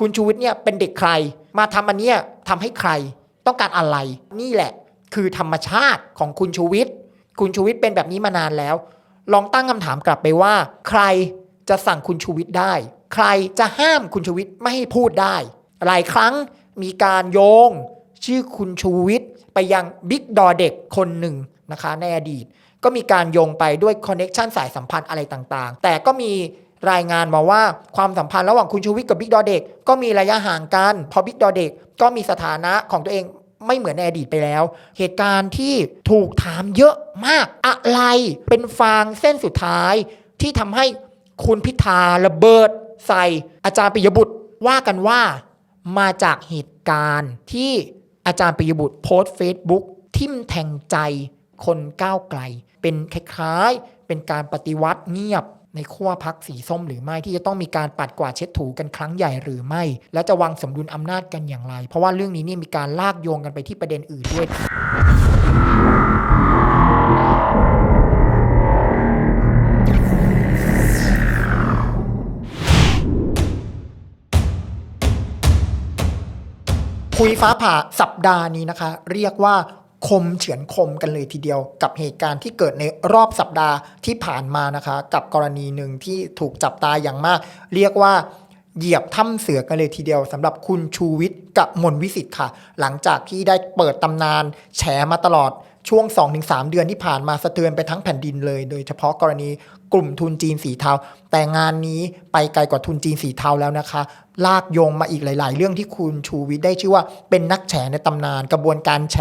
คุณชูวิทย์เนี่ยเป็นเด็กใคร มาทำอันเนี้ยทำให้ใคร ต้องการอะไร นี่แหละ คือธรรมชาติของคุณชูวิทย์คุณชูวิทย์เป็นแบบนี้มานานแล้ว ลองตั้งคำถามกลับไปว่า ใครจะสั่งคุณชูวิทย์ได้ ใครจะห้ามคุณชูวิทย์ไม่ให้พูดได้ หลายครั้งมีการโยง ชื่อคุณชูวิทย์ไปยังบิ๊กดอเด็กคนหนึ่งนะคะในอดีต ก็มีการโยงไปด้วยคอนเน็ชันสายสัมพันธ์อะไรต่างๆ แต่ก็มี รายงานมาว่าความสัมพันธ์ระหว่างคุณชูวิทย์กับบิ๊กดอเด็กก็มีระยะห่างกันพราะบิ๊กดอเด็กก็มีสถานะของตัวเองไม่เหมือนในอดีตไปแล้ว เหตุการณ์ที่ถูกถามเยอะมากอะไรเป็นฟางเส้นสุดท้ายที่ทำให้คุณพิธาระเบิดใส่อาจารย์ปิยบุตรว่ากันว่ามาจากเหตุการณ์ที่อาจารย์ปิยบุตรโพสต์เฟซบุ๊กทิมแทงใจคนก้าวไกล เป็นคล้ายๆ เป็นการปฏิวัติเงียบ ในขั้วพักสีส้มหรือไม่ที่จะต้องมีการปัดกวาดเช็ดถูกันครั้งใหญ่หรือไม่ และจะวางสมดุลอำนาจกันอย่างไร เพราะว่าเรื่องนี้นี่มีการลากโยงกันไปที่ประเด็นอื่นด้วยคุยฟ้าผ่าสัปดาห์นี้นะคะ เรียกว่า คมเฉือนคมกันเลยทีเดียวกับเหตุการณ์ที่เกิดในรอบสัปดาห์ที่ผ่านมานะคะ กับกรณีหนึ่งที่ถูกจับตาอย่างมาก เรียกว่าเหยียบถ้ำเสือกันเลยทีเดียวสำหรับคุณชูวิทย์กับมนวิสิทธิ์ค่ะ หลังจากที่ได้เปิดตำนานแฉมาตลอดช่วง 2-3 เดือนที่ผ่านมาสะเทือนไปทั้งแผ่นดินเลย โดยเฉพาะกรณี กลุ่มทุนจีนสีเทา แต่งานนี้ไปไกลกว่าทุนจีนสีเทาแล้วนะคะ ลากโยงมาอีกหลาย ๆ เรื่องที่คุณชูวิทย์ได้ชื่อว่าเป็นนักแฉในตำนาน กระบวนการแฉ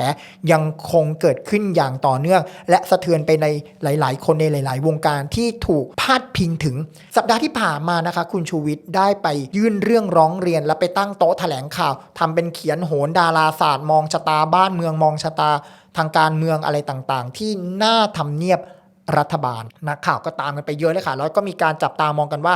ยังคงเกิดขึ้นอย่างต่อเนื่อง และสะเทือนไปในหลาย ๆ คนในหลาย ๆ วงการที่ถูกพาดพิงถึง สัปดาห์ที่ผ่านมานะคะ คุณชูวิทย์ได้ไปยื่นเรื่องร้องเรียน และไปตั้งโต๊ะแถลงข่าวทำเป็นเขียนโหนดาราศาสตร์มองชะตาบ้านเมืองมองชะตาทางการเมืองอะไรต่าง ๆ ที่หน้าทำเนียบ รัฐบาลนักข่าวก็ตามกันไปเยอะเลยค่ะ แล้วก็มีการจับตามองกันว่า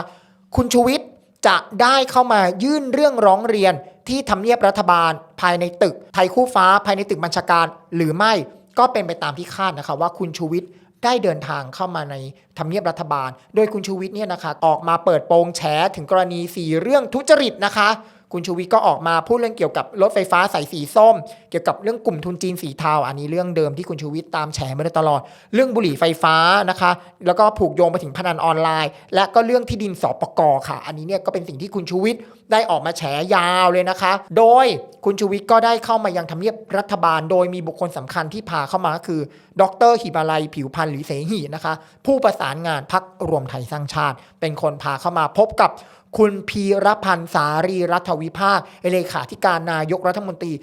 คุณชูวิทย์จะได้เข้ามายื่นเรื่องร้องเรียนที่ทำเนียบรัฐบาล ภายในตึกไทยคู่ฟ้า ภายในตึกบัญชาการ หรือไม่ก็เป็นไปตามที่คาดนะคะว่าคุณชูวิทย์ได้เดินทางเข้ามาในทำเนียบรัฐบาล โดยคุณชูวิทย์เนี่ยนะคะออกมาเปิดโปงแฉถึงกรณีสี่เรื่องทุจริตนะคะ คุณชูวิทย์ก็ออกมาพูดเรื่องเกี่ยวกับรถไฟฟ้าสายสีส้ม เกี่ยวกับเรื่องกลุ่มทุนจีนสีเทา อันนี้เรื่องเดิมที่คุณชูวิทย์ตามแฉมาโดยตลอด เรื่องบุหรี่ไฟฟ้านะคะ แล้วก็ผูกโยงไปถึงพนันออนไลน์ และก็เรื่องที่ดินสปกค่ะ อันนี้เนี่ยก็เป็นสิ่งที่คุณชูวิทย์ได้ออกมาแฉยาวเลยนะคะ โดยคุณชูวิทย์ก็ได้เข้ามายังทำเนียบรัฐบาล โดยมีบุคคลสำคัญที่พาเข้ามาก็คือ ดรหิมาลัยผิวพันธ์หรือเสหีนะคะ ผู้ประสานงานพักรวมไทยสร้างชาติ เป็นคนพาเข้ามาพบกับ คุณพีรพันธ์สารีรัฐวิภาคเลขาธิการนายกรัฐมนตรี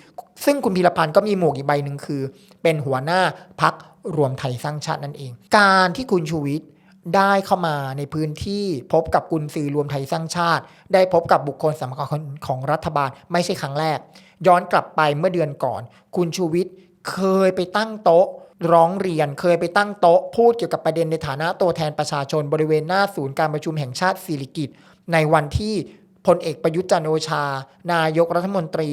ซึ่งคุณพีรพันธ์ก็มีหมวกอีกใบหนึ่งคือ เป็นหัวหน้าพักรวมไทยสร้างชาตินั่นเอง การที่คุณชูวิทย์ได้เข้ามาในพื้นที่พบกับกุญซือรวมไทยสร้างชาติ ได้พบกับบุคคลสำคัญของรัฐบาลไม่ใช่ครั้งแรก ย้อนกลับไปเมื่อเดือนก่อน คุณชูวิทย์เคยไปตั้งโต๊ะร้องเรียนเคยไปตั้งโต๊ะพูดเกี่ยวกับประเด็นในฐานะตัวแทนประชาชนบริเวณหน้าศูนย์การประชุมแห่งชาติสิริกิติ์ ในวันที่พลเอกประยุทธ์จันโอชา นายกรัฐมนตรี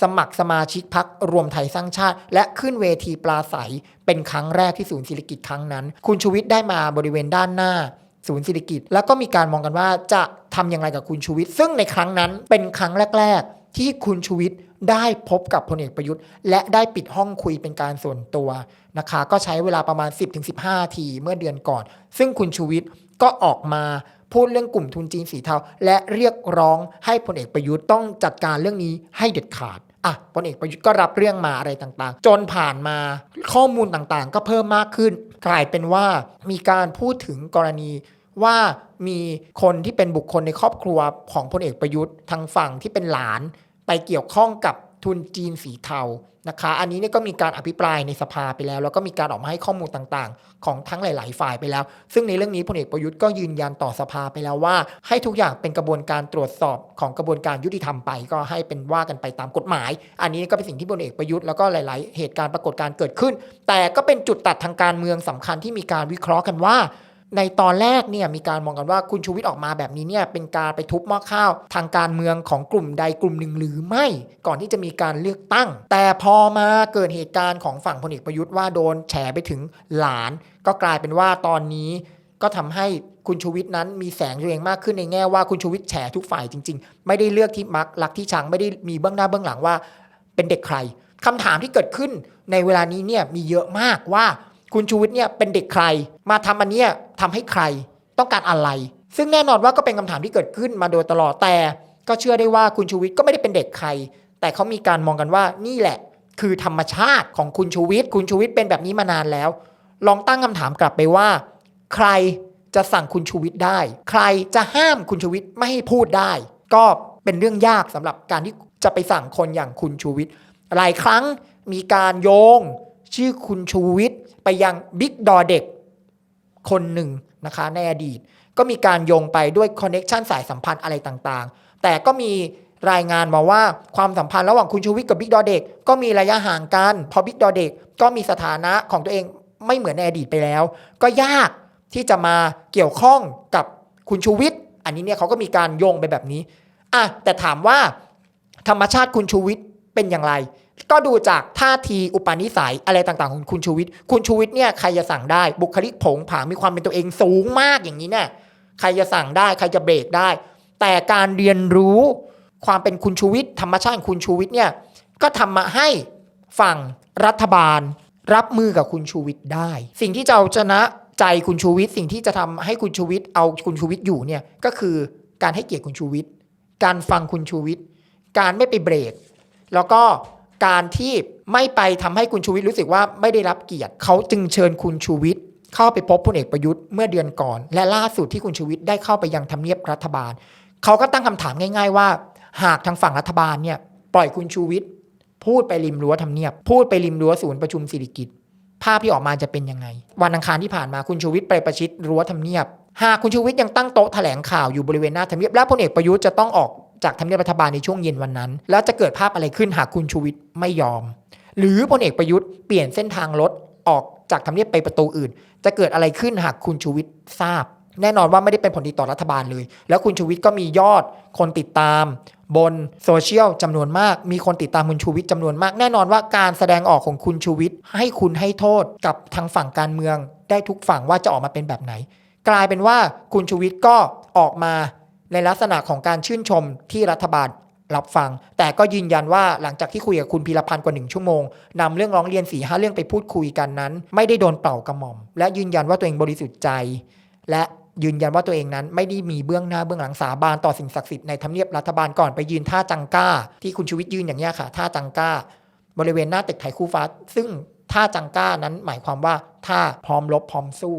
สมัครสมาชิกพักรวมไทยสร้างชาติ และขึ้นเวทีปลาใสเป็นครั้งแรกที่ศูนย์สิริกิติ์ครั้งนั้น คุณชูวิทย์ได้มาบริเวณด้านหน้า ศูนย์สิริกิติ์แล้วก็มีการมองกันว่าจะทำอย่างไรกับคุณชูวิทย์ซึ่งในครั้งนั้นเป็นครั้งแรก ๆ ที่คุณชูวิทย์ได้พบกับพลเอกประยุทธ์ และได้ปิดห้องคุยเป็นการส่วนตัวนะคะ ก็ใช้เวลาประมาณ 10-15ทีเมื่อเดือนก่อน ซึ่งคุณชูวิทย์ก็ออกมา พูดเรื่องกลุ่มทุนจีนสีเทา และเรียกร้องให้พลเอกประยุทธ์ต้องจัดการเรื่องนี้ให้เด็ดขาดอะพลเอกประยุทธ์ก็รับเรื่องมาอะไรต่างๆ จนผ่านมาข้อมูลต่างๆ ก็เพิ่มมากขึ้น กลายเป็นว่ามีการพูดถึงกรณีว่ามีคนที่เป็นบุคคลในครอบครัวของพลเอกประยุทธ์ทางฝั่งที่เป็นหลาน ไปเกี่ยวข้องกับ ทุนจีนสีเทานะคะ อันนี้เนี่ยก็มีการอภิปรายในสภาไปแล้ว แล้วก็มีการออกมาให้ข้อมูลต่างๆ ของทั้งหลาย ๆ ฝ่ายไปแล้ว ซึ่งในเรื่องนี้พลเอกประยุทธ์ก็ยืนยันต่อสภาไปแล้วว่า ให้ทุกอย่างเป็นกระบวนการตรวจสอบของกระบวนการยุติธรรมไป ก็ให้เป็นว่ากันไปตามกฎหมาย อันนี้ก็เป็นสิ่งที่พลเอกประยุทธ์แล้วก็หลาย ๆ เหตุการณ์ปรากฏการณ์เกิดขึ้น แต่ก็เป็นจุดตัดทางการเมืองสำคัญที่มีการวิเคราะห์กันว่า ในตอนแรกเนี่ยมีการมองกันว่าคุณชูวิทย์ออกมาแบบนี้เนี่ยเป็นการไปทุบหม้อข้าว ทางการเมืองของกลุ่มใดกลุ่มหนึ่งหรือไม่ ก่อนที่จะมีการเลือกตั้ง แต่พอมาเกิดเหตุการณ์ของฝั่งพลเอกประยุทธ์ว่าโดนแฉไปถึงหลาน ก็กลายเป็นว่าตอนนี้ก็ทำให้คุณชูวิทย์นั้นมีแสงตัวเองมากขึ้นในแง่ว่าคุณชูวิทย์แฉทุกฝ่ายจริง ๆ ไม่ได้เลือกที่มักรักที่ชังไม่ได้มีเบื้องหน้าเบื้องหลังว่า เป็นเด็กใครคำถามที่เกิดขึ้นในเวลานี้เนี่ยมีเยอะมากว่า คุณชูวิทย์เนี่ยเป็นเด็กใคร มาทำอันเนี้ยทำให้ใครต้องการอะไร ซึ่งแน่นอนว่าก็เป็นคำถามที่เกิดขึ้นมาโดยตลอดแต่ ก็เชื่อได้ว่าคุณชูวิทย์ก็ไม่ได้เป็นเด็กใคร แต่เขามีการมองกันว่านี่แหละ คือธรรมชาติของคุณชูวิทย์คุณชูวิทย์เป็นแบบนี้มานานแล้ว ลองตั้งคำถามกลับไปว่า ใครจะสั่งคุณชูวิทย์ได้ ใครจะห้ามคุณชูวิทย์ไม่ให้พูดได้ ก็เป็นเรื่องยากสำหรับการที่จะไปสั่งคนอย่างคุณชูวิทย์หลายครั้งมีการโยง ชื่อคุณชูวิทย์ ไปยังบิ๊กดอเด็กคนหนึ่งนะคะในอดีต ก็มีการโยงไปด้วยคอนเน็ชันสายสัมพันธ์อะไรต่างๆ แต่ก็มีรายงานมาว่าความสัมพันธ์ระหว่างคุณชูวิทย์กับบิ๊กดอเด็กก็มีระยะห่างกันพราะบิ๊กดอเด็กก็มีสถานะของตัวเองไม่เหมือนในอดีตไปแล้ว ก็ยากที่จะมาเกี่ยวข้องกับคุณชูวิทย์อันนี้เนี่ยเขาก็มีการโยงไปแบบนี้อะแต่ถามว่าธรรมชาติคุณชูวิทย์เป็นอย่างไร ก็ดูจากท่าทีอุปนิสัยอะไรต่างๆ ของคุณชูวิทย์ คุณชูวิทย์เนี่ยใครจะสั่งได้ บุคลิกผงผางมีความเป็นตัวเองสูงมากอย่างนี้เนี่ยใครจะสั่งได้ใครจะเบรกได้ แต่การเรียนรู้ความเป็นคุณชูวิทย์ธรรมชาติของคุณชูวิทย์เนี่ยก็ทำมาให้ฝั่งรัฐบาล รับมือกับคุณชูวิทย์ได้ สิ่งที่จะเอาชนะใจคุณชูวิทย์สิ่งที่จะทำให้คุณชูวิทย์เอาคุณชูวิทย์อยู่เนี่ยก็คือการให้เกียรติคุณชูวิทย์การฟังคุณชูวิทย์การไม่ไปเบรก แล้วก็ การที่ไม่ไปทำให้คุณชูวิทย์รู้สึกว่าไม่ได้รับเกียรติ เขาจึงเชิญคุณชูวิทย์เข้าไปพบพลเอกประยุทธ์เมื่อเดือนก่อน และล่าสุดที่คุณชูวิทย์ได้เข้าไปยังทำเนียบรัฐบาล เขาก็ตั้งคำถามง่าย ๆ ว่า หากทางฝั่งรัฐบาลเนี่ยปล่อยคุณชูวิทย์พูดไปริมรั้วทำเนียบ พูดไปริมรั้วศูนย์ประชุมสิริกิติ์ภาพที่ออกมาจะเป็นยังไง วันอังคารที่ผ่านมาคุณชูวิทย์ไปประชิดรั้วทำเนียบ หากคุณชูวิทย์ยังตั้งโต๊ะแถลงข่าวอยู่บริเวณหน้าทำเนียบและพลเอกประยุทธ์จะต้องออก จากทำเนียบรัฐบาลในช่วงเย็นวันนั้น แล้วจะเกิดภาพอะไรขึ้นหากคุณชูวิทย์ไม่ยอม หรือพลเอกประยุทธ์เปลี่ยนเส้นทางรถออกจากทำเนียบไปประตูอื่น จะเกิดอะไรขึ้นหากคุณชูวิทย์ทราบ แน่นอนว่าไม่ได้เป็นผลดีต่อรัฐบาลเลย แล้วคุณชูวิทย์ก็มียอดคนติดตาม บนโซเชียลจำนวนมาก มีคนติดตามคุณชูวิทย์จำนวนมาก แน่นอนว่าการแสดงออกของคุณชูวิทย์ให้คุณให้โทษกับทางฝั่งการเมือง ได้ทุกฝั่งว่าจะออกมาเป็นแบบไหน กลายเป็นว่าคุณชูวิทย์ก็ออกมา ในลักษณะของการชื่นชมที่รัฐบาลรับฟัง แต่ก็ยืนยันว่าหลังจากที่คุยกับคุณพีรพันธ์กว่าหนึ่งชั่วโมงนำเรื่องร้องเรียนสี่ห้าเรื่องไปพูดคุยกันนั้น ไม่ได้โดนเป่ากระหม่อม และยืนยันว่าตัวเองบริสุทธิ์ใจ และยืนยันว่าตัวเองนั้นไม่ได้มีเบื้องหน้าเบื้องหลังสาบานต่อสิ่งศักดิ์สิทธิ์ในทำเนียบรัฐบาลก่อนไปยืนท่าจังก้า ที่คุณชูวิทย์ยืนอย่างนี้ค่ะท่าจังก้า บริเวณหน้าตึกไทยคู่ฟ้า ซึ่งท่าจังก้านั้นหมายความว่าท่าพร้อมรบพร้อมสู้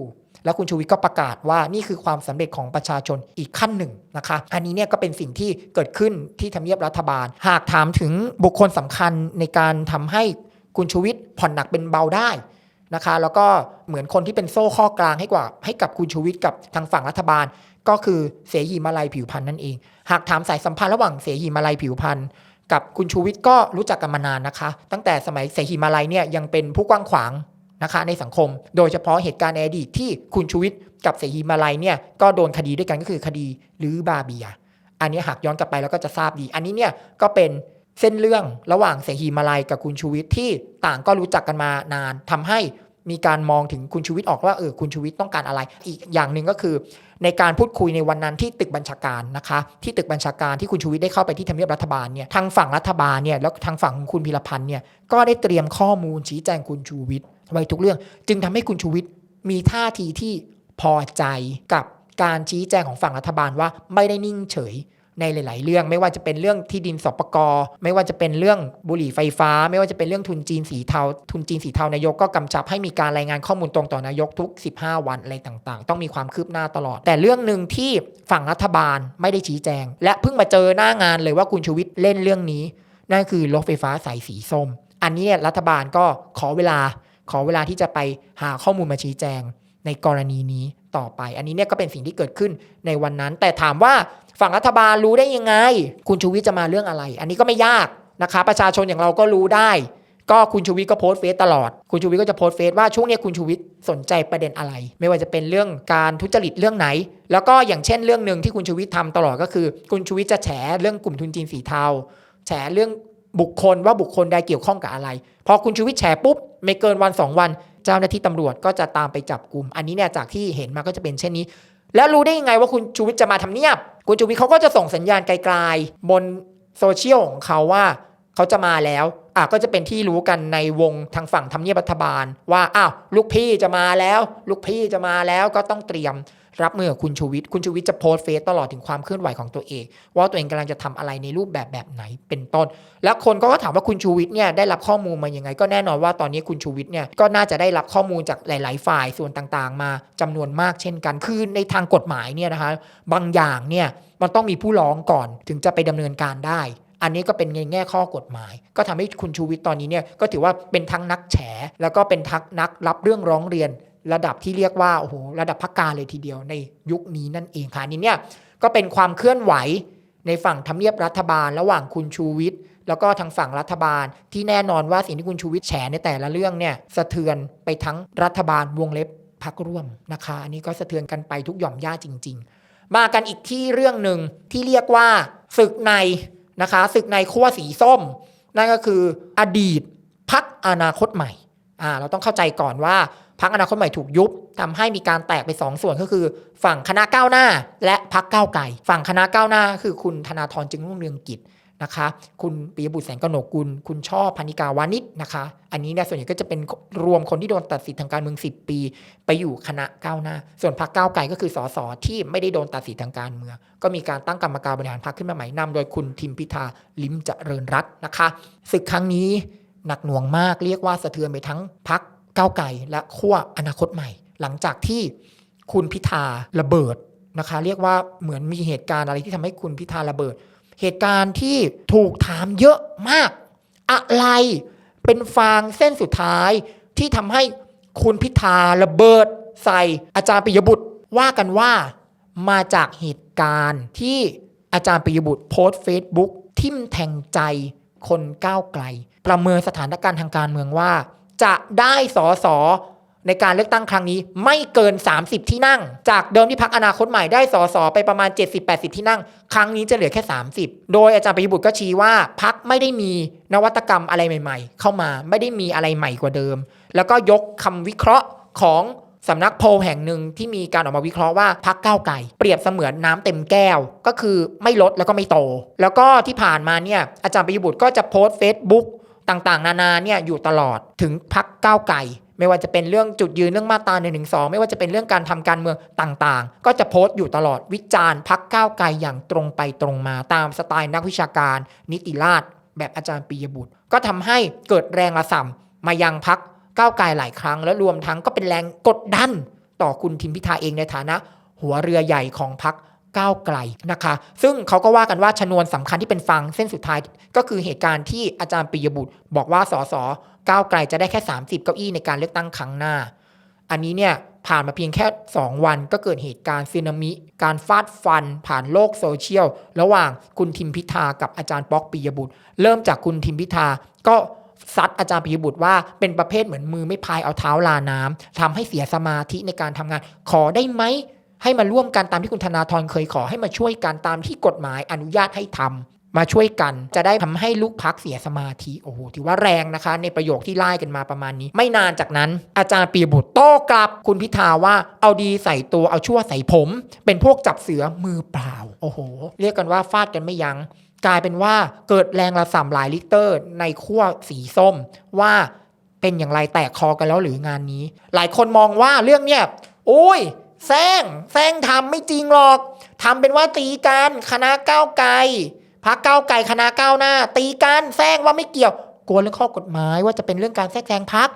แล้วคุณชูวิทย์ก็ประกาศว่านี่คือความสำเร็จของประชาชนอีกขั้นหนึ่งนะคะ อันนี้เนี่ยก็เป็นสิ่งที่เกิดขึ้นที่ทำเนียบรัฐบาล หากถามถึงบุคคลสำคัญในการทำให้คุณชูวิทย์ผ่อนหนักเป็นเบาได้นะคะ แล้วก็เหมือนคนที่เป็นโซ่ข้อกลางให้กว่า ให้กับคุณชูวิทย์กับทางฝั่งรัฐบาล ก็คือเสหีมาลัยผิวพันธ์นั่นเอง หากถามสายสัมพันธ์ระหว่างเสหีมาลัยผิวพันธ์กับคุณชูวิทย์ก็รู้จักกันมานานนะคะ ตั้งแต่สมัยเสหีมาลัยเนี่ยยังเป็นผู้กว้างขวาง นะคะในสังคม โดยเฉพาะเหตุการณ์ในอดีตที่คุณชูวิทย์กับเสหีมาลัยเนี่ยก็โดนคดีด้วยกันก็คือคดีหรือบาเบีย อันนี้หากย้อนกลับไปแล้วก็จะทราบดี อันนี้เนี่ยก็เป็นเส้นเรื่องระหว่างเสหีมาลัยกับคุณชูวิทย์ที่ต่างก็รู้จักกันมานานทำให้มีการมองถึงคุณชูวิทย์ออกว่าเออคุณชูวิทย์ต้องการอะไร อีกอย่างหนึ่งก็คือ ในการพูดคุยในวันนั้นที่ตึกบัญชาการนะคะ ที่ตึกบัญชาการที่คุณชูวิทย์ได้เข้าไปที่ทำเนียบรัฐบาลเนี่ยทางฝั่งรัฐบาลเนี่ยแล้วทางฝั่งคุณพิรพันธ์เนี่ยก็ได้เตรียมข้อมูลชี้แจงคุณชูวิทย์ ไว้ทุกเรื่อง จึงทำให้คุณชูวิทย์มีท่าทีที่พอใจกับการชี้แจงของฝั่งรัฐบาลว่าไม่ได้นิ่งเฉยในหลาย ๆ เรื่อง ไม่ว่าจะเป็นเรื่องที่ดินสปกไม่ว่าจะเป็นเรื่องบุหรี่ไฟฟ้า ไม่ว่าจะเป็นเรื่องทุนจีนสีเทา ทุนจีนสีเทานายกก็กำชับให้มีการรายงานข้อมูลตรงต่อนายกทุก 15 วันอะไรต่าง ๆ ต้องมีความคืบหน้าตลอด แต่เรื่องหนึ่งที่ฝั่งรัฐบาลไม่ได้ชี้แจง และเพิ่งมาเจอหน้างานเลยว่าคุณชูวิทย์เล่นเรื่องนี้ นั่นคือรถไฟฟ้าสายสีส้ม อันนี้เนี่ยรัฐบาลก็ขอเวลา ขอเวลาที่จะไปหาข้อมูลมาชี้แจงในกรณีนี้ต่อไป อันนี้เนี่ยก็เป็นสิ่งที่เกิดขึ้นในวันนั้น แต่ถามว่าฝั่งรัฐบาลรู้ได้ยังไง คุณชูวิทย์จะมาเรื่องอะไร อันนี้ก็ไม่ยากนะคะประชาชนอย่างเราก็รู้ได้ ก็คุณชูวิทย์ก็โพสต์เฟซตลอด คุณชูวิทย์ก็จะโพสต์เฟซว่าช่วงนี้คุณชูวิทย์สนใจประเด็นอะไร ไม่ว่าจะเป็นเรื่องการทุจริตเรื่องไหน แล้วก็อย่างเช่นเรื่องหนึ่งที่คุณชูวิทย์ทำตลอดก็คือ คุณชูวิทย์จะแฉเรื่องกลุ่มทุนจีนสีเทา แฉเรื่องบุคคลว่าบุคคลใดเกี่ยวข้องกับอะไร พอคุณชูวิทย์แฉปุ๊บ ไม่เกินวันสองวัน เจ้าหน้าที่ตำรวจก็จะตามไปจับกลุ่ม อันนี้เนี่ยจากที่เห็นมาก็จะเป็นเช่นนี้ แล้วรู้ได้ยังไงว่าคุณชูวิทย์จะมาทำเนียบ คุณชูวิทย์เขาก็จะส่งสัญญาณไกลๆ บนโซเชียลของเขาว่าเขาจะมาแล้วอะก็จะเป็นที่รู้กันในวงทางฝั่งทำเนียบรัฐบาล ว่าอ้าวลูกพี่จะมาแล้ว ลูกพี่จะมาแล้วก็ต้องเตรียม รับมือกับคุณชูวิทย์คุณชูวิทย์จะโพสเฟซตลอดถึงความเคลื่อนไหวของตัวเอง ว่าตัวเองกำลังจะทำอะไรในรูปแบบแบบไหนเป็นต้น แล้วคนก็ถามว่าคุณชูวิทย์เนี่ยได้รับข้อมูลมายังไง ก็แน่นอนว่าตอนนี้คุณชูวิทย์เนี่ยก็น่าจะได้รับข้อมูลจากหลาย ๆ ฝ่ายส่วนต่างๆ มาจำนวนมากเช่นกันคือในทางกฎหมายเนี่ยนะคะบางอย่างเนี่ยมันต้องมีผู้ร้องก่อนถึงจะไปดำเนินการได้อันนี้ก็เป็นในแง่ข้อกฎหมาย ก็ทำให้คุณชูวิทย์ตอนนี้เนี่ยก็ถือว่าเป็นทั้งนักแฉ แล้วก็เป็นทั้งนักรับเรื่องร้องเรียน ระดับที่เรียกว่าโอ้โหระดับพักการเลยทีเดียวในยุคนี้นั่นเองค่ะนนี้เนี่ยก็เป็นความเคลื่อนไหวในฝั่งทำเนียบรัฐบาล ระหว่างคุณชูวิทย์แล้วก็ทางฝั่งรัฐบาล ที่แน่นอนว่าสิ่งที่คุณชูวิทย์แฉในแต่ละเรื่องเนี่ยสะเทือนไปทั้งรัฐบาลวงเล็บพักร่วมนะคะอันนี้ก็สะเทือนกันไปทุกหย่อมย่าจริง ๆ มากันอีกที่เรื่องหนึ่งที่เรียกว่าศึกในนะคะศึกในขั้วสีส้ม นั่นก็คืออดีตพักอนาคตใหม่อ่าเราต้องเข้าใจก่อนว่า พักอนาคตใหม่ถูกยุบทำให้มีการแตกไปสองส่วนก็คือ ฝั่งคณะก้าวหน้า และพักก้าวไกลฝั่งคณะก้าวหน้า คือคุณธนาธรจึงรุ่งเรืองกิจนะคะ คุณปิยบุตรแสงกนกุล คุณช่อพานิกาวานิชนะคะ อันนี้เนี่ยส่วนใหญ่ก็จะเป็นรวมคนที่โดนตัดสิทธิ์ทางการเมือง 10 ปี ไปอยู่คณะก้าวหน้า ส่วนพรรคก้าวไกลก็คือสสที่ไม่ได้โดนตัดสิทธิ์ทางการเมือง ก็มีการตั้งกรรมการบริหารพรรคขึ้นมาใหม่นำโดยคุณทิมพิธาลิมเจริญรัตน์นะคะศึกครั้งนี้หนักหน่วงมากเรียกว่าสะเทือนไปทั้งพรรค ก้าวไกลและขั้วอนาคตใหม่ หลังจากที่คุณพิธาระเบิดนะคะ เรียกว่าเหมือนมีเหตุการณ์อะไรที่ทำให้คุณพิธาระเบิด เหตุการณ์ที่ถูกถามเยอะมาก อะไรเป็นฟางเส้นสุดท้ายที่ทำให้คุณพิธาระเบิด ใส่อาจารย์ปิยบุตรว่ากันว่ามาจากเหตุการณ์ที่อาจารย์ปิยบุตรโพสต์เฟซบุ๊กทิมแทงใจคนก้าวไกล ประเมินสถานการณ์ทางการเมืองว่า จะได้สอสอในการเลือกตั้งครั้งนี้ไม่เกิน 30 ที่นั่ง จากเดิมที่พักอนาคตใหม่ได้สอสอไปประมาณ 70-80 ที่นั่ง ครั้งนี้จะเหลือแค่ 30 โดยอาจารย์ปิยบุตรก็ชี้ว่าพักไม่ได้มีนวัตกรรมอะไรใหม่ ๆ เข้ามาไม่ได้มีอะไรใหม่กว่าเดิม แล้วก็ยกคำวิเคราะห์ของสำนักโพลแห่งหนึ่งที่มีการออกมาวิเคราะห์ว่าพักก้าวไกลเปรียบเสมือนน้ำเต็มแก้ว ก็คือไม่ลดแล้วก็ไม่โต แล้วก็ที่ผ่านมาเนี่ยอาจารย์ปิยบุตรก็จะโพสต์เฟซบุ๊ก ต่างๆ นานาเนี่ยอยู่ตลอดถึงพักก้าวไกลไม่ว่าจะเป็นเรื่องจุดยืนเรื่องมาตรา1นึไม่ว่าจะเป็นเรื่องการทำการเมืองต่างๆ ก็จะโพสต์อยู่ตลอดวิจารณ์พักก้าวไกลอย่างตรงไปตรงมาตามสไตล์นักวิชาการ นิติราษฎร์แบบอาจารย์ปียบุตร ก็ทำให้เกิดแรงระส่ำมายังพักก้าวไกลหลายครั้ง และรวมทั้งก็เป็นแรงกดดัน ต่อคุณทิมพิธาเองในฐานะ หัวเรือใหญ่ของพัก ก้าวไกลนะคะ ซึ่งเขาก็ว่ากันว่าชนวนสำคัญที่เป็นฟังเส้นสุดท้าย ก็คือเหตุการณ์ที่อาจารย์ปิยบุตร บอกว่าสสก้าวไกลจะได้แค่ 30 เก้าอี้ในการเลือกตั้งครั้งหน้า อันนี้เนี่ยผ่านมาเพียงแค่ 2 วันก็เกิดเหตุการณ์ซีนามิ การฟาดฟัน ผ่านโลกโซเชียล ระหว่างคุณทิมพิธากับอาจารย์ป๊อกปิยบุตร เริ่มจากคุณทิมพิธาก็ซัดอาจารย์ปิยบุตรว่าเป็นประเภทเหมือนมือไม่พายเอาเท้าลาน้ำทำให้เสียสมาธิในการทำงาน ขอได้ไหม ให้มาร่วมกันตามที่คุณธนาธรเคยขอให้มาช่วยกันตามที่กฎหมายอนุญาตให้ทำมาช่วยกันจะได้ทำให้ลูกพักเสียสมาธิโอ้โหถือว่าแรงนะคะ ในประโยคที่ไล่กันมาประมาณนี้ ไม่นานจากนั้น อาจารย์ปียบุตรโต้กลับคุณพิธาว่าเอาดีใส่ตัวเอาชั่วใส่ผม เป็นพวกจับเสือมือเปล่า โอ้โห เรียกกันว่าฟาดกันไม่ยัง้งกลายเป็นว่าเกิดแรงระส่ำหลายลิตรในขั้วสีส้มว่าเป็นอย่างไรแตกคอกันแล้วหรืองานนี้ หลายคนมองว่าเรื่องเนี้ยโอ้ย แซงแซงทำไม่จริงหรอกทำเป็นว่าตีกันคณะก้าวไกลพักก้าวไกลคณะก้าวหน้า ตีกันแซงว่าไม่เกี่ยวกลัวเรื่องข้อกฎหมายว่าจะเป็นเรื่องการแทรกแซงพัก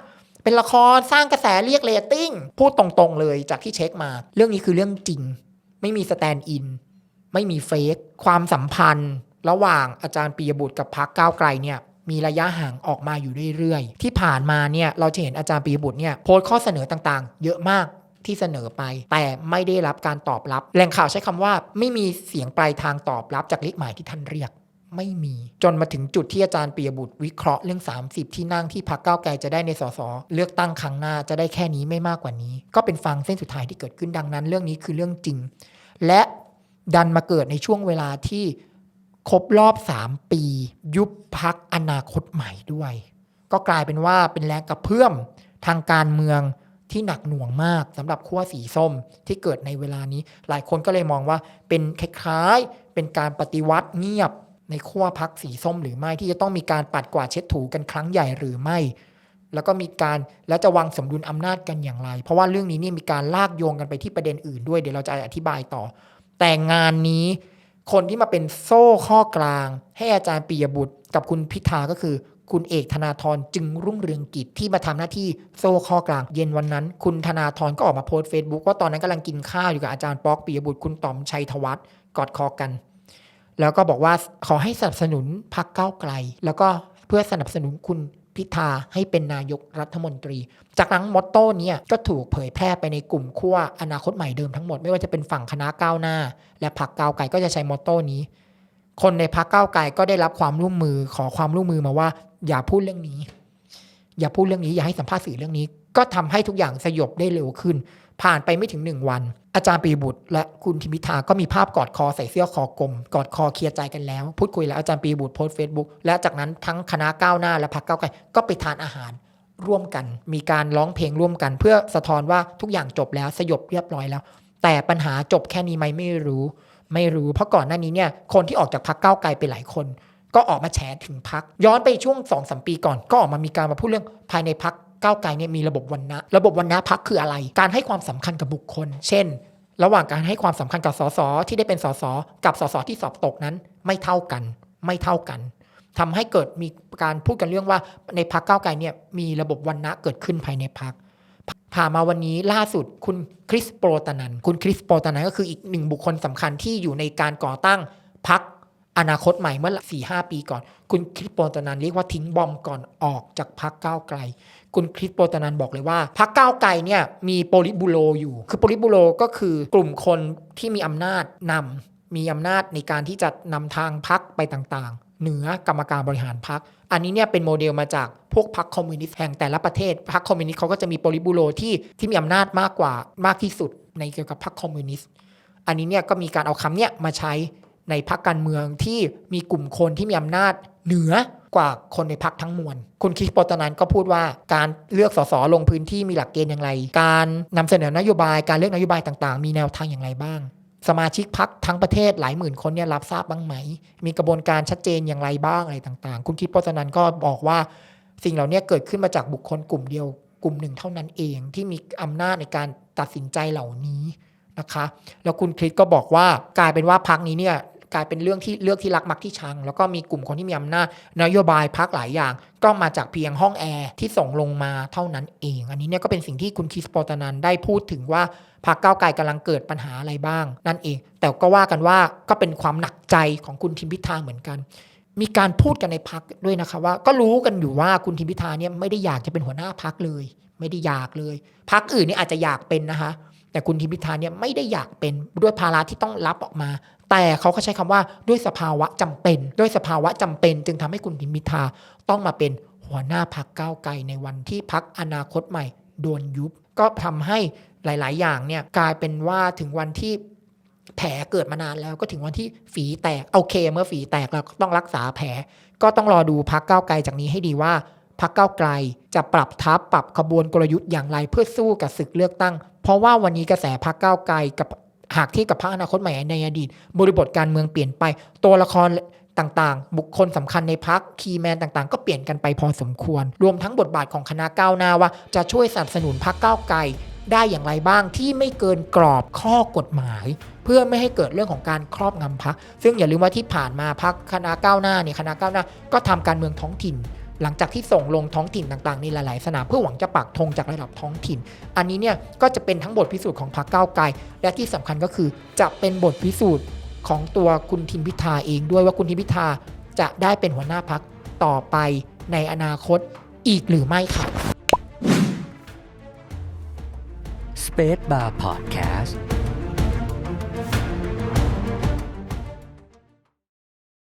เป็นละครสร้างกระแสเรียกเรตติ้งพูดตรงๆเลยจากที่เช็คมา เรื่องนี้คือเรื่องจริง ไม่มีสแตนด์อิน ไม่มีเฟกความสัมพันธ์ ระหว่างอาจารย์ปียบุตรกับพักก้าวไกลเนี่ยมีระยะห่างออกมาอยู่เรื่อยๆ ที่ผ่านมาเนี่ยเราจะเห็นอาจารย์ปียบุตรเนี่ยโพสข้อเสนอต่างๆ เยอะมาก ที่เสนอไป แต่ไม่ได้รับการตอบรับ แหล่งข่าวใช้คำว่าไม่มีเสียงปลายทางตอบรับจากเลขหมายที่ท่านเรียกไม่มีจนมาถึงจุดที่อาจารย์ปียบุตรวิเคราะห์เรื่อง 30 ที่นั่งที่พักเก้าวไกลจะได้ในสสเลือกตั้งครั้งหน้าจะได้แค่นี้ไม่มากกว่านี้ ก็เป็นฟังเส้นสุดท้ายที่เกิดขึ้นดังนั้น เรื่องนี้คือเรื่องจริง และดันมาเกิดในช่วงเวลาที่ครบรอบ 3 ปี ยุบพักอนาคตใหม่ด้วย ก็กลายเป็นว่าเป็นแรงกระเพื่อมทางการเมือง ที่หนักหน่วงมากสำหรับขั้วสีส้มที่เกิดในเวลานี้ หลายคนก็เลยมองว่าเป็นคล้ายๆ เป็นการปฏิวัติเงียบในขั้วพักสีส้มหรือไม่ที่จะต้องมีการปัดกวาดเช็ดถูกันครั้งใหญ่หรือไม่ แล้วก็มีการแล้วจะวางสมดุลอำนาจกันอย่างไร เพราะว่าเรื่องนี้เนี่ยมีการลากโยงกันไปที่ประเด็นอื่นด้วยเดี๋ยวเราจะอธิบายต่อ แต่งานนี้คนที่มาเป็นโซ่ข้อกลาง ให้อาจารย์ปียบุตรกับคุณพิธาก็คือ คุณเอกธนาธรจึงรุ่งเรืองกิจที่มาทำหน้าที่โซ่ข้อกลางเย็นวันนั้น คุณธนาธรก็ออกมาโพสต์เฟซบุ๊กว่าตอนนั้นกำลังกินข้าวอยู่กับอาจารย์ป๊อกปียบุตรคุณต๋อมชัยธวัฒน์กอดคอกัน แล้วก็บอกว่าขอให้สนับสนุนพรรคก้าวไกล แล้วก็เพื่อสนับสนุนคุณพิธาให้เป็นนายกรัฐมนตรี จากนั้นมอตโต้เนี่ยก็ถูกเผยแพร่ไปในกลุ่มขั้วอนาคตใหม่เดิมทั้งหมด ไม่ว่าจะเป็นฝั่งคณะก้าวหน้า และพรรคก้าวไกลก็จะใช้มอตโต้นี้ คนในพรรคก้าวไกลก็ได้รับความร่วมมือขอความร่วมมือมาว่า อย่าพูดเรื่องนี้ อย่าพูดเรื่องนี้อย่าให้สัมภาษณ์สื่อเรื่องนี้ ก็ทำให้ทุกอย่างสยบได้เร็วขึ้น ผ่านไปไม่ถึงหนึ่งวัน อาจารย์ปีบุตร และคุณทิมิธาก็มีภาพกอดคอใส่เสื้อคอกลมกอดคอเคลียร์ใจกันแล้ว พูดคุยแล้วอาจารย์ปีบุตรโพสต์เฟซบุ๊กและจากนั้นทั้งคณะก้าวหน้าและพรรคก้าวไกลก็ไปทานอาหารร่วมกัน มีการร้องเพลงร่วมกัน เพื่อสะท้อนว่าทุกอย่างจบแล้วสยบเรียบร้อยแล้ว แต่ปัญหาจบแค่นี้ไหมไม่รู้ ไม่รู้ เพราะก่อนหน้านี้เนี่ยคนที่ออกจากพรรคก้าวไกลไปหลายคน ก็ออกมาแฉถึงพัก ย้อนไปช่วง2อสปีก่อน ก็ออกมามีการมาพูดเรื่องภายในพักก้าวไกลเนี่ยมีระบบวันนะระบบวันนะพักคืออะไร การให้ความสำคัญกับบุคคล เช่น ระหว่างการให้ความสำคัญกับสสที่ได้เป็นสสกับสสที่สอบตกนั้น ไม่เท่ากัน ไม่เท่ากันทำให้เกิดมีการพูดกันเรื่องว่าในพักก้าวไกลเนี่ยมีระบบวันนะเกิดขึ้นภายในพักผ่ามาวันนี้ล่าสุดคุณคริสโปรตานันคุณคริสโปรตานันก็คืออีกหนึ่งบุคคลสำคัญที่อยู่ในการก่อตั้งพัก อนาคตใหม่เมื่อ4ีหปีก่อน คุณคริสโปรตานันเรียกว่าทิ้งบอมก่อนออกจากพักก้าวไกล คุณคริสโปรตานันบอกเลยว่าพักก้าวไกลเนี่ยมีโปลิบูโรอยู่ คือโปลิบูโรก็คือกลุ่มคนที่มีอำนาจนำมีอำนาจในการที่จะนำทางพักไปต่างๆ เหนือกรรมการบริหารพัก อันนี้เนี่ยเป็นโมเดลมาจากพวกพรรคคอมมิวนิสต์แห่งแต่ละประเทศพรรคคอมมิวนิสต์เขาก็จะมีโปลิบูโรที่ที่มีอำนาจมากกว่ามากที่สุดในเกี่ยวกับพรรคคอมมิวนิสต์อันนี้เนี่ยก็มีการเอาคำเนี่ยมาใช้ ในพรรคการเมืองที่มีกลุ่มคนที่มีอำนาจเหนือกว่าคนในพรรคทั้งมวล คุณคิสปตนันก็พูดว่าการเลือกสสลงพื้นที่มีหลักเกณฑ์อย่างไร การนำเสนอนโยบาย การเลือกนโยบายต่าง ๆ มีแนวทางอย่างไรบ้าง สมาชิกพักทั้งประเทศหลายหมื่นคนเนี่ยรับทราบบ้างไหม มีกระบวนการชัดเจนอย่างไรบ้างอะไรต่าง ๆ คุณคริสโปตนันก็บอกว่า สิ่งเหล่านี้เกิดขึ้นมาจากบุคคลกลุ่มเดียว กลุ่มหนึ่งเท่านั้นเองที่มีอำนาจในการตัดสินใจเหล่านี้นะคะ แล้วคุณคริสก็บอกว่ากลายเป็นว่าพักนี้เนี่ย กลายเป็นเรื่องที่เลือกที่รักมักที่ชัง แล้วก็มีกลุ่มคนที่มีอำนาจนโยบายพักหลายอย่าง ก็มาจากเพียงห้องแอร์ที่ส่งลงมาเท่านั้นเอง อันนี้เนี่ยก็เป็นสิ่งที่คุณคิสปอตานันได้พูดถึงว่าพรรคก้าวไกลกำลังเกิดปัญหาอะไรบ้าง นั่นเอง แต่ก็ว่ากันว่าก็เป็นความหนักใจของคุณทิมพิธาเหมือนกัน มีการพูดกันในพักด้วยนะคะว่า ก็รู้กันอยู่ว่าคุณทิมพิธาเนี่ยไม่ได้อยากจะเป็นหัวหน้าพักเลย ไม่ได้อยากเลยพักอื่นนี่อาจจะอยากเป็นนะคะแต่คุณทิมพิธาเนี่ยไม่ได้อยากเป็นด้วยภาระที่ต้องรับออกมา แต่เขาก็ใช้คำว่าด้วยสภาวะจำเป็น ด้วยสภาวะจำเป็น จึงทำให้คุณทิมพิธาต้องมาเป็นหัวหน้าพักก้าวไกลในวันที่พักอนาคตใหม่โดนยุบ ก็ทำให้หลาย ๆ อย่างเนี่ยกลายเป็นว่าถึงวันที่แผลเกิดมานานแล้วก็ถึงวันที่ฝีแตกโอเค เมื่อฝีแตกเราก็ต้องรักษาแผล ก็ต้องรอดูพักก้าวไกลจากนี้ให้ดีว่าพักเก้าไกลจะปรับทัพปรับขบวนกลยุทธ์อย่างไรเพื่อสู้กับศึกเลือกตั้ง เพราะว่าวันนี้กระแสพักเก้าไกลกับ หากที่กับพรรคอนาคตใหม่ในอดีต บริบทการเมืองเปลี่ยนไป ตัวละครต่างๆ บุคคลสำคัญในพักคีแมนต่างๆ ก็เปลี่ยนกันไปพอสมควร รวมทั้งบทบาทของคณะก้าวหน้าว่า จะช่วยสนับสนุนพักก้าวไกลได้อย่างไรบ้างที่ไม่เกินกรอบข้อกฎหมาย เพื่อไม่ให้เกิดเรื่องของการครอบงำพัก ซึ่งอย่าลืมว่าที่ผ่านมาพักคณะก้าวหน้าเนี่ยคณะก้าวหน้า ก็ทำการเมืองท้องถิ่น หลังจากที่ส่งลงท้องถิ่นต่างๆในหลายๆสนามเพื่อหวังจะปักธงจากระดับท้องถิ่น อันนี้เนี่ยก็จะเป็นทั้งบทพิสูจน์ของพรรคก้าวไกล และที่สำคัญก็คือจะเป็นบทพิสูจน์ของตัวคุณทิมพิธาเองด้วยว่าคุณทิมพิธาจะได้เป็นหัวหน้าพักต่อไปในอนาคตอีกหรือไม่ค่ะ Space Bar Podcast